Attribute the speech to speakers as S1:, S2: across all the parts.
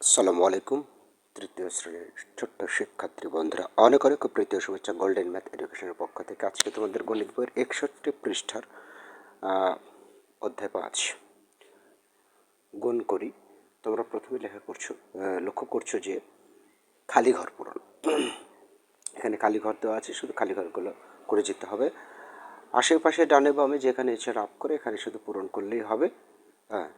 S1: আসসালামু আলাইকুম, তৃতীয় শ্রেণির ছোট্ট শিক্ষার্থী বন্ধুরা। অনেক অনেক প্রীতীয় শুভেচ্ছা গোল্ডেন ম্যাথ এডুকেশনের পক্ষ থেকে আজকে তোমাদের গণিত বইয়ের একষট্টি পৃষ্ঠার অধ্যায় পাঁচ। গুণ করি। তোমরা প্রথমে লেখা করছ লক্ষ্য করছ যে খালি ঘর পূরণ। এখানে খালি ঘর দেওয়া আছে, শুধু খালি ঘরগুলো করে যেতে হবে। আশেপাশে ডানে বামে যেখানে ইচ্ছে রাপ করে, এখানে শুধু পূরণ করলেই হবে। হ্যাঁ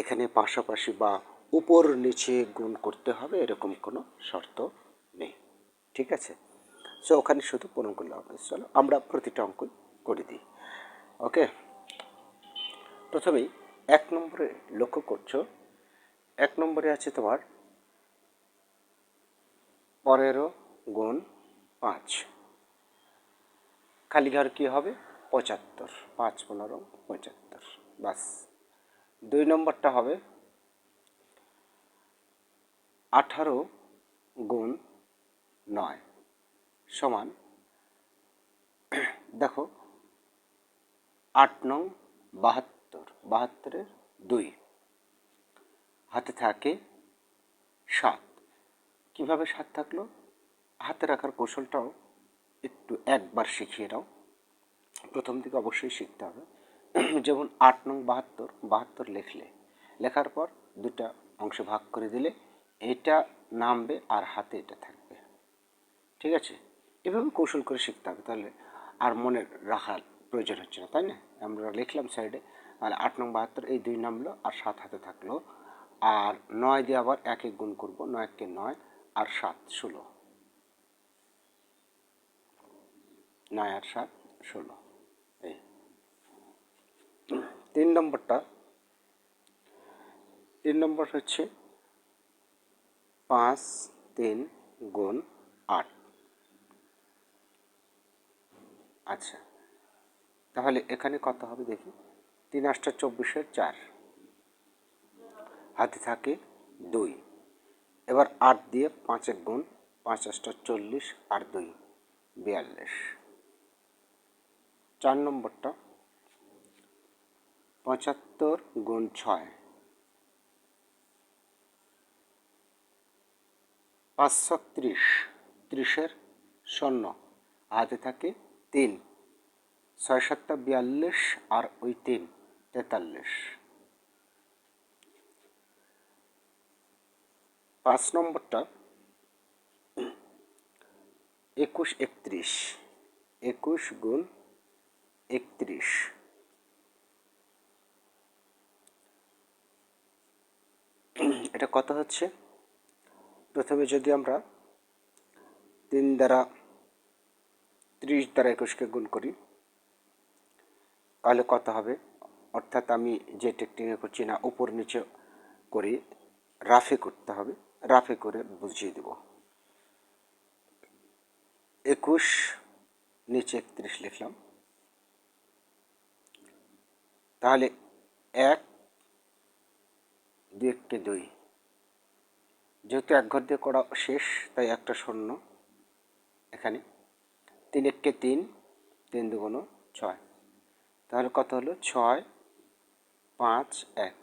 S1: এখানে পাশাপাশি বা উপর নিচে গুণ করতে হবে, এরকম কোনো শর্ত নেই। ঠিক আছে? সো ওখানে শুধু পূরণ করলে হবে চলো, আমরা প্রতিটা অঙ্ক করে দিই। ওকে প্রথমেই এক নম্বরে লক্ষ্য করছ, এক নম্বরে আছে তোমার পনেরো গুণ পাঁচ। খালি ঘর কী হবে? পঁচাত্তর। পাঁচ পনেরো, পঁচাত্তর। বাস। দুই নম্বরটা হবে আঠারো গুণ নয় সমান, দেখো, আট নং বাহাত্তর, বাহাত্তরের দুই, হাতে থাকে সাত। কীভাবে সাত থাকল? হাতে রাখার কৌশলটাও একটু একবার শিখিয়ে দাও প্রথম দিকে অবশ্যই শিখতে হবে। যেমন আট নং বাহাত্তর বাহাত্তর লিখলে, লেখার পর দুটা অংশে ভাগ করে দিলে এটা নামবে আর হাতে এটা থাকবে। ঠিক আছে? এভাবে কৌশল করে শিখতে হবে তাহলে। আর মনে রাখার প্রয়োজন হচ্ছে না, তাই না? আমরা লিখলাম সাইডে তাহলে আট নং বাহাত্তর, এই দুই নামলো আর সাত হাতে থাকল। আর নয় দিয়ে আবার এক এক গুণ করব নয়কে নয়, আর সাত ষোলো। নয় আর সাত ষোলো, এই। তিন নম্বরটা, তিন নম্বর হচ্ছে পাঁচ তিন গুণ আট। আচ্ছা তাহলে এখানে কত হবে দেখি? তিন আটটা চব্বিশের চার। হাতে থাকে দুই। এবার আট দিয়ে পাঁচের গুণ, পাঁচ আটটা চল্লিশ আর দুই, বিয়াল্লিশ। চার নম্বরটা, পঁচাত্তর গুণ ছয়। পাঁচশো ত্রিশ, ত্রিশের শূন্য হাতে থাকে তিন। ছয় সাতটা বিয়াল্লিশ আর ওই তিন, তেতাল্লিশ। পাঁচ নম্বরটা, একুশ একত্রিশ। একুশ গুণ একত্রিশ। এটা কত হচ্ছে? প্রথমে যদি আমরা তিন দ্বারা ত্রিশ দ্বারা একুশকে গুণ করি, তাহলে কত হবে? অর্থাৎ আমি যে টেকনিকে করছি না, উপর নিচে করি রাফে করতে হবে। রাফে করে বুঝিয়ে দেব। একুশ, নিচে একত্রিশ লিখলাম। তাহলে এক, দুই একটি দুই। যেহেতু এক ঘর দিয়ে করা শেষ, তাই একটা শূন্য এখানে। তিন এককে তিন তিন দুগুণ ছয়। তাহলে কত হলো? ছয় পাঁচ এক।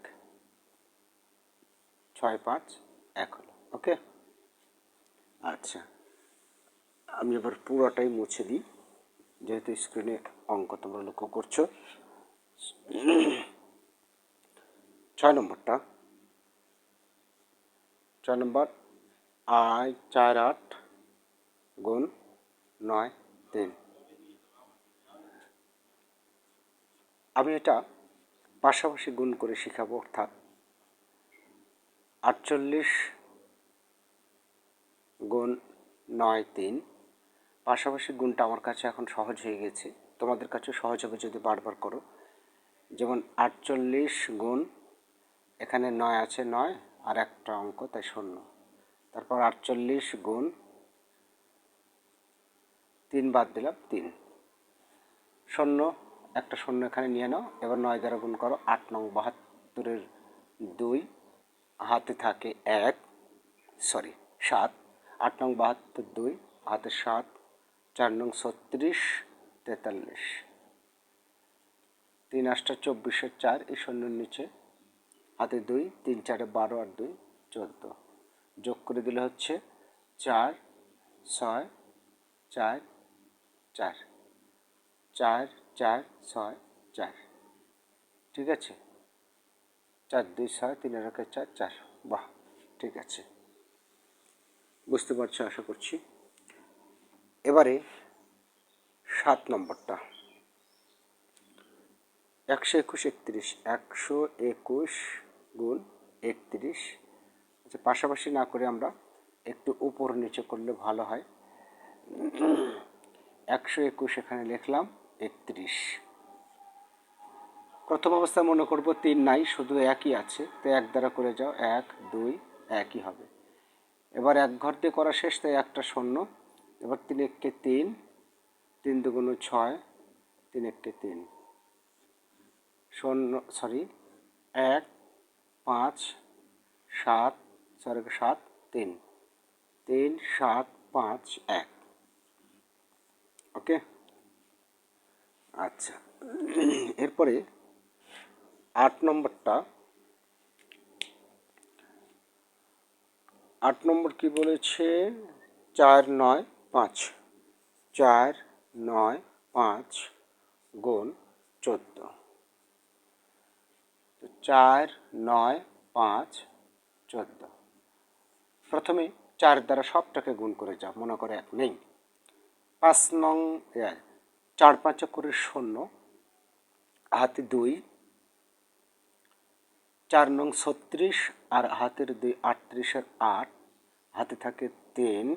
S1: ছয় পাঁচ এক হলো, ওকে? আচ্ছা আমি এবার পুরোটাই মুছে দিই। যেহেতু স্ক্রিনে অঙ্ক তোমরা লক্ষ্য করছ। ছয় নম্বরটা। ছয় নম্বর, আয় চার আট গুণ নয় তিন। আমি এটা পাশাপাশি গুণ করে শেখাবো, অর্থাৎ আটচল্লিশ গুণ নয় তিন। পাশাপাশি গুণটা আমার কাছে এখন সহজ হয়ে গেছে। তোমাদের কাছে সহজ হবে যদি বারবার করো। যেমন আটচল্লিশ গুণ, এখানে নয় আছে নয় আর একটা অঙ্ক, তাই শূন্য। তারপর আটচল্লিশ গুণ তিন বাদ দিলাম, তিন। শূন্য, একটা শূন্য এখানে নিয়ে নাও। এবার নয় দ্বারা গুণ করো, আট নং বাহাত্তরের দুই। হাতে থাকে এক, সরি, সাত। আট নং বাহাত্তর দুই, হাতে সাত। চার নং ছত্রিশ, তেতাল্লিশ। তিন আটটা চব্বিশের চার, এই শূন্যের নিচে হাতে দুই, তিন, চারে বারো আর দুই, চোদ্দ। যোগ করে দিলে হচ্ছে চার, ছয়, চার চার। চার চার, ছয়, চার। ঠিক আছে? চার, দুই, ছয়, তিন, একে চার চার। বাহ, ঠিক আছে। বুঝতে পারছ, আশা করছি? এবারে সাত নম্বরটা। একশো একুশ, একত্রিশ। একশো একুশ গুণ একত্রিশ। আচ্ছা পাশাপাশি না করে আমরা একটু উপর নিচে করলে ভালো হয়। একশো একুশ এখানে লিখলাম, একত্রিশ। প্রথম অবস্থায় মনে করব তিন নাই, শুধু একই আছে। তো এক দ্বারা করে যাও, এক, দুই, একই হবে। এবার এক ঘর দিয়ে করা শেষ, তাই একটা শূন্য। এবার তিন এককে তিন তিন দুগুণ ছয়, তিন এককে তিন। শূন্য সরি এক পাঁচ, সাত, চার সাত, তিন। তিন, সাত, পাঁচ, এক। ওকে? আচ্ছা। এরপরে আট নম্বরটা। আট নম্বর কি বলেছে? চার, নয়, পাঁচ। চার, নয়, পাঁচ, গুণ চোদ্দ। চার নয় পাঁচ চোদ্দ। প্রথমে চার দ্বারা সবটাকে গুণ করে যাও, মনে করে এক নেই। পাঁচ নং চার পাঁচ করে শূন্য, হাতে দুই, চার নং ছত্রিশ আর হাতের দুই আটত্রিশের আট, হাতে থাকে তিন,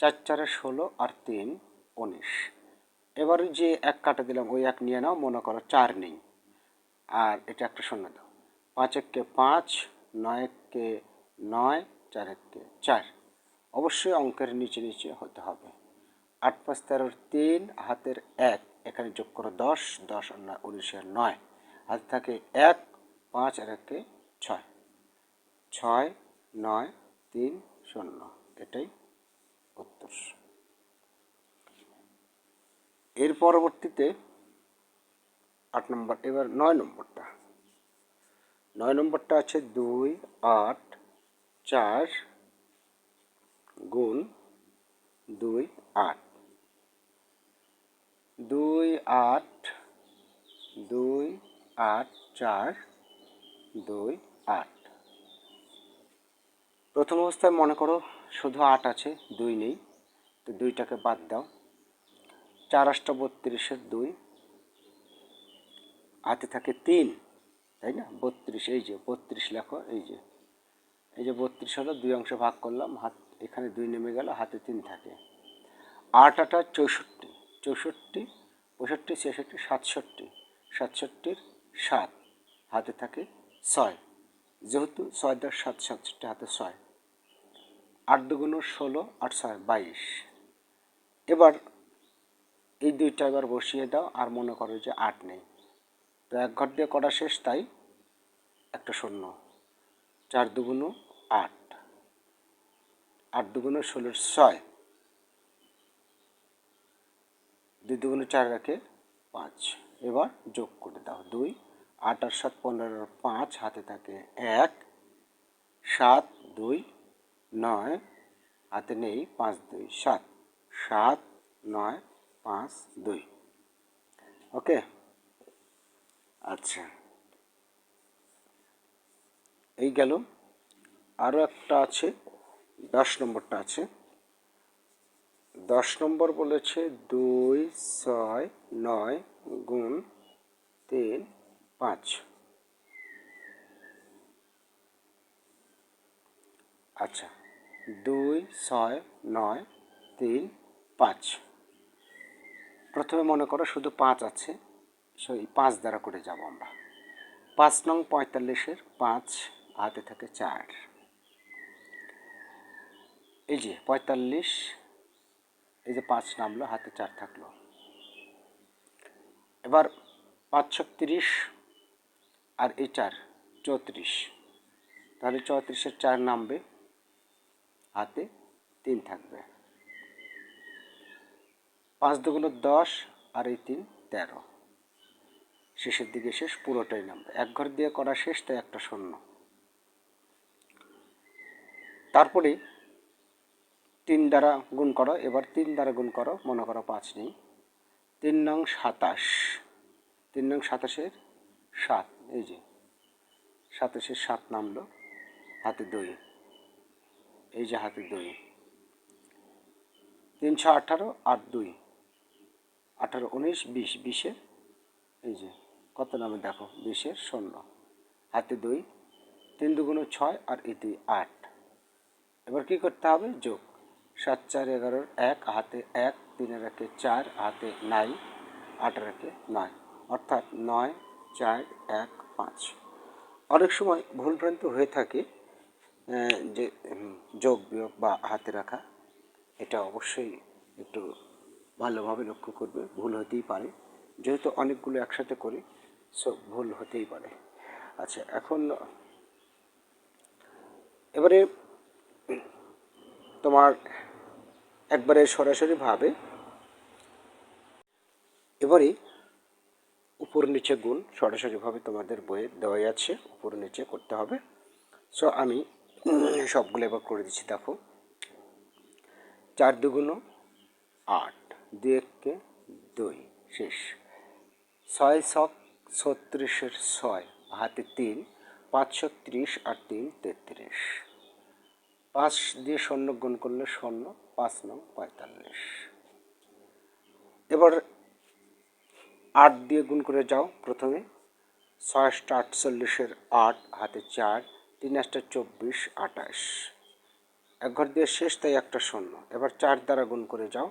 S1: চার চারে ষোলো আর তিন উনিশ। এবার যে এক কাটা দিলাম, ওই এক নিয়ে নাও, মনে করো চার নেই। আর এটা একটা শূন্য দাও। পাঁচ এককে পাঁচ, নয় এককে নয়, চার এককে চার। অবশ্যই অঙ্কের নিচে নিচে হতে হবে। আট পাঁচ তেরোর তিন, হাতের এক, এখানে যোগ করো দশ দশ নয় উনিশের নয়। হাতে থাকে এক, পাঁচ আর একে ছয়। ছয়, নয়, তিন, শূন্য, এটাই উত্তর। এর পরবর্তীতে আট নম্বর, এবার নয় নম্বরটা। নয় নম্বরটা আছে দুই, আট, চার গুণ দুই, আট। দুই আট দুই, আট, চার, দুই, আট। প্রথম অবস্থায় মনে করো শুধু আট আছে, দুই নেই, তো দুইটাকে বাদ দাও। চার আটটা বত্রিশের দুই হাতে থাকে তিন, তাই না? বত্রিশ, এই যে বত্রিশ লেখো, এই যে। এই যে বত্রিশ হলো, দুই অংশ ভাগ করলাম, হাত এখানে দুই নেমে গেল, হাতে তিন থাকে। আট আটা চৌষট্টি চৌষট্টি, পঁয়ষট্টি, ছেষট্টি, সাতষট্টি, সাতষট্টির সাত, হাতে থাকে ছয়। যেহেতু ছয় দশ সাত, সাতষট্টি হাতে ছয়। আট দুগুণ ষোলো, আট ছয় বাইশ। এবার এই দুইটা এবার বসিয়ে দাও, আর মনে করো যে আট নেই। তো এক ঘর দিয়ে করা শেষ তাই? একটা শূন্য। চার দুগুণ আট। আট দুগুণ ষোলোর ছয়। দুই দুগুণ চার রাখে পাঁচ। এবার যোগ করে দাও। দুই, আট আর সাত পনেরো, পাঁচ। হাতে থাকে এক, সাত, দুই, নয়। হাতে নেই পাঁচ, দুই, সাত। সাত, নয়, পাঁচ, দুই। ওকে? আচ্ছা। এই গেল। আরও একটা আছে। দশ নম্বরটা আছে। দশ নম্বর বলেছে দুই, ছয়, নয় গুণ তিন, পাঁচ। আচ্ছা। দুই, ছয়, নয়, তিন, পাঁচ। প্রথমে মনে করো শুধু পাঁচ আছে। সেই পাঁচ দ্বারা করে যাব আমরা। পাঁচ নং পঁয়তাল্লিশের পাঁচ, হাতে থাকে চার। এই যে পঁয়তাল্লিশ, এই যে পাঁচ নামলো, হাতে চার থাকল। এবার পাঁচ ছত্রিশ আর এই চার, চৌত্রিশ। তাহলে চৌত্রিশের চার নামবে, হাতে তিন থাকবে। পাঁচ দুগুলো দশ আর এই তিন, তেরো। শেষের দিকে শেষ, পুরোটাই নামবে এক ঘর দিয়ে করা শেষ, তাই একটা শূন্য। তারপরে তিন দ্বারা গুণ করো, এবার তিন দ্বারা গুণ করো, মনে করো পাঁচ নেই। তিন নং সাতাশ। তিন নং সাতাশের সাত, এই যে। সাতাশের সাত নামলো, হাতে দুই। এই যে হাতে দুই। তিনশো আঠারো আর দুই। আঠারো, উনিশ, বিশ, বিশের, এই যে। কত নামে দেখো? বিশের শূন্য। হাতে দুই, তিন দুগুণ ছয় আর দুই আট। এবার কি করতে হবে? যোগ। সাত, চার, এগারোর এক, হাতে এক, তিনের একে চার, হাতে নাই আট একে নয়। অর্থাৎ নয়, চার, এক, পাঁচ। অনেক সময় ভুলভ্রান্ত হয়ে থাকে যে যোগ, বিয়োগ বা হাতে রাখা। এটা অবশ্যই একটু ভালোভাবে লক্ষ্য করবে। ভুল হতেই পারে। যেহেতু অনেকগুলো একসাথে করি সো ভুল হতেই পারে। আচ্ছা এখন এবারে তোমার একবারে সরাসরিভাবে এবারে উপর নিচে গুণ সরাসরিভাবে তোমাদের বইয়ে দেওয়াই আছে, উপর নিচে করতে হবে। সো আমি সবগুলো এবার করে দিচ্ছি, দেখো। চার দুগুণ আট, দুই এককে দুই, শেষ। ছয় শক ছত্রিশের ছয়, হাতে তিন পাঁচশো ত্রিশ আর তিন, তেত্রিশ। পাঁচ দিয়ে শূন্য গুণ করলে শূন্য, পাঁচ নং পঁয়তাল্লিশ। এবার আট দিয়ে গুণ করে যাও প্রথমে। ছয় আটটা আটচল্লিশের আট, হাতে চার, তিন আটটা চব্বিশ, আঠাশ। এক ঘর দিয়ে শেষ, তাই একটা শূন্য। এবার চার দ্বারা গুণ করে যাও।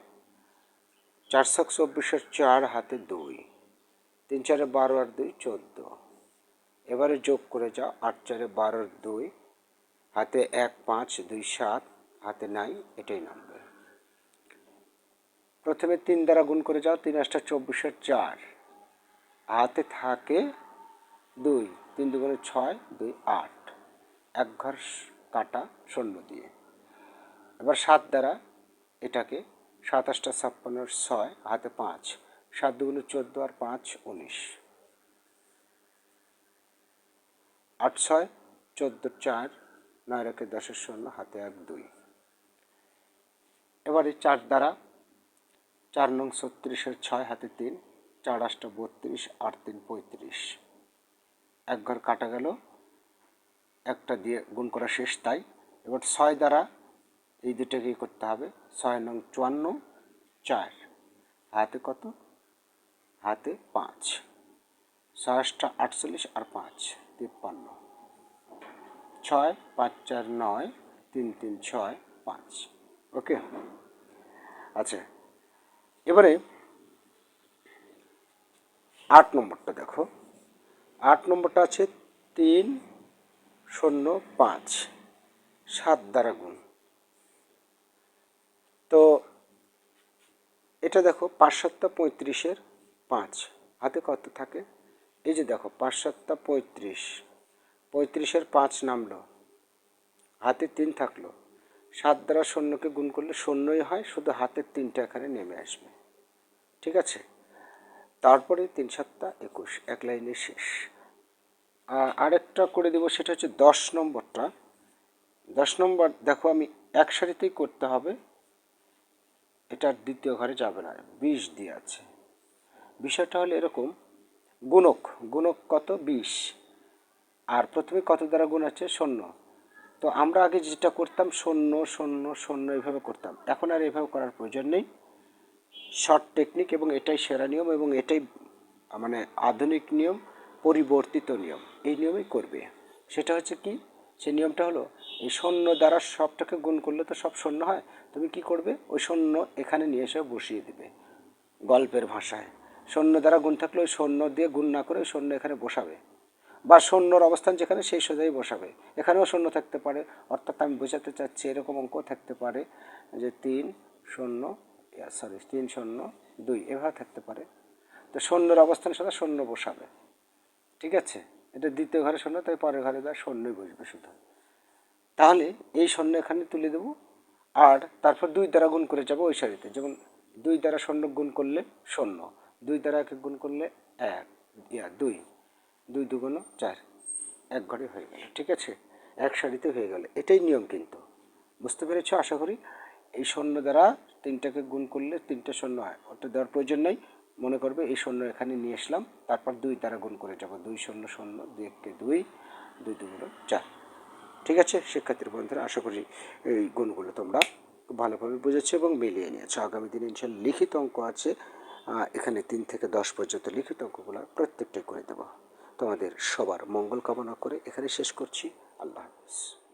S1: চারশো চব্বিশের চার, হাতে দুই। তিন চারে বারো আর দুই চোদ্দ। এবারে যোগ করে যাও, আট চারে বারোর দুই। হাতে এক, পাঁচ, দুই, সাত, হাতে নাই, এটাই নামবে প্রথমে তিন দ্বারা গুণ করে যাও, তিন আটটা চব্বিশের চার। হাতে থাকে দুই, তিন দুগুণে ছয়, দুই, আট। এক ঘর কাটা শূন্য দিয়ে। এবার সাত দ্বারা এটাকে সাতাশটা ছাপ্পান্নর ছয়, হাতে পাঁচ। সাত দুগুণে চোদ্দ আর পাঁচ উনিশ। আট ছয়, চোদ্দ চার, নয় রেখে দশের শূন্য, হাতে এক দুই। এবারে চার দ্বারা চার নং ছত্রিশের ছয় হাতে তিন, চার আটটা বত্রিশ, আট তিন পঁয়ত্রিশ। এক ঘর কাটা গেল, একটা দিয়ে গুণ করা শেষ তাই। এবার ছয় দ্বারা এই দুটাকেই করতে হবে, ছয় নং চুয়ান্ন, চার। হাতে কত? হাতে পাঁচ। ছয়টা আটচল্লিশ আর পাঁচ, তিপ্পান্ন। ছয়, পাঁচ, চার, নয়, তিন তিন, ছয়, পাঁচ। ওকে? আচ্ছা এবারে আট নম্বরটা দেখো। আট নম্বরটা আছে তিন, শূন্য, পাঁচ। সাত দ্বারা গুণ। তো এটা দেখো, পাঁচ সাতটা পঁয়ত্রিশের পাঁচ। হাতে কত থাকে? এই যে দেখো, পাঁচ সাতটা পঁয়ত্রিশ। পঁয়ত্রিশের পাঁচ নামলো। হাতে তিন থাকল। সাত দ্বারা শূন্যকে গুণ করলে শূন্যই হয়, শুধু হাতের তিনটা এখানে নেমে আসবে। ঠিক আছে? তারপরে তিন সাতটা একুশ, এক লাইনে শেষ। আর আরেকটা করে দেবো, সেটা হচ্ছে দশ নম্বরটা। দশ নম্বর, দেখো আমি এক সারিতেই করতে হবে। এটা দ্বিতীয় ঘরে যাবে না। বিশ দিয়ে আছে। বিষয়টা হলো এরকম। গুণক গুণক কত? বিশ। আর প্রথমে কত দ্বারা গুণ আছে? শূন্য। তো আমরা আগে যেটা করতাম, শূন্য শূন্য শূন্য এইভাবে করতাম। এখন আর এইভাবে করার প্রয়োজন নেই। শর্ট টেকনিক এবং এটাই সেরা নিয়ম এবং এটাই মানে আধুনিক নিয়ম, পরিবর্তিত নিয়ম। এই নিয়মেই করবে। সেটা হচ্ছে কি? সেই নিয়মটা হলো, এই শূন্য দ্বারা সবটাকে গুণ করলে তো সব শূন্য হয়। তুমি কি করবে? ওই শূন্য এখানে নিয়ে এসে বসিয়ে দেবে। গল্পের ভাষায়। শূন্য দ্বারা গুণ থাকলে ওই শূন্য দিয়ে গুণ না করে শূন্য এখানে বসাবে। বা শূন্যর অবস্থান যেখানে, সেই সোজাই বসাবে। এখানেও শূন্য থাকতে পারে। অর্থাৎ আমি বোঝাতে চাচ্ছি এরকম অঙ্ক থাকতে পারে যে তিন শূন্য সরি তিন শূন্য দুই, এভাবে থাকতে পারে। তো শূন্যর অবস্থান সাথে শূন্য বসাবে। ঠিক আছে? এটা দ্বিতীয় ঘরে শূন্য তাই পরের ঘরে দেওয়া শূন্যই বসবে শুধু। তাহলে এই শূন্য এখানে তুলে দেবো। আর তারপর দুই দ্বারা গুণ করে যাব ওই সারিতে। যেমন দুই দ্বারা শূন্য গুণ করলে শূন্য দুই দ্বারা একে গুণ করলে এক, ইয়া, দুই। দুই দুগুণ চার। এক ঘরে হয়ে গেল, ঠিক আছে? এক সারিতে হয়ে গেল। এটাই নিয়ম কিন্তু। বুঝতে পেরেছ? আশা করি এই শূন্য দ্বারা তিনটাকে গুণ করলে তিনটে শূন্য হয়। ওটা দেওয়ার প্রয়োজন নেই। মনে করবে এই শূন্য এখানে নিয়ে আসলাম। তারপর দুই দ্বারা গুণ করে যাব। দুই শূন্য শূন্য দুই এককে দুই দুই দুগুলো চার। ঠিক আছে, শিক্ষার্থীর বন্ধুরা, আশা করি এই গুণগুলো তোমরা ভালোভাবে বুঝেছ এবং মিলিয়ে নিয়েছো। আগামী দিনে ইনশাল্লাহ লিখিত অঙ্ক আছে। এখানে তিন থেকে দশ পর্যন্ত লিখিত অঙ্কগুলো প্রত্যেকটাই করে দেবো। তোমাদের সবার মঙ্গল কামনা করে এখানে শেষ করছি। আল্লাহ হাফিজ।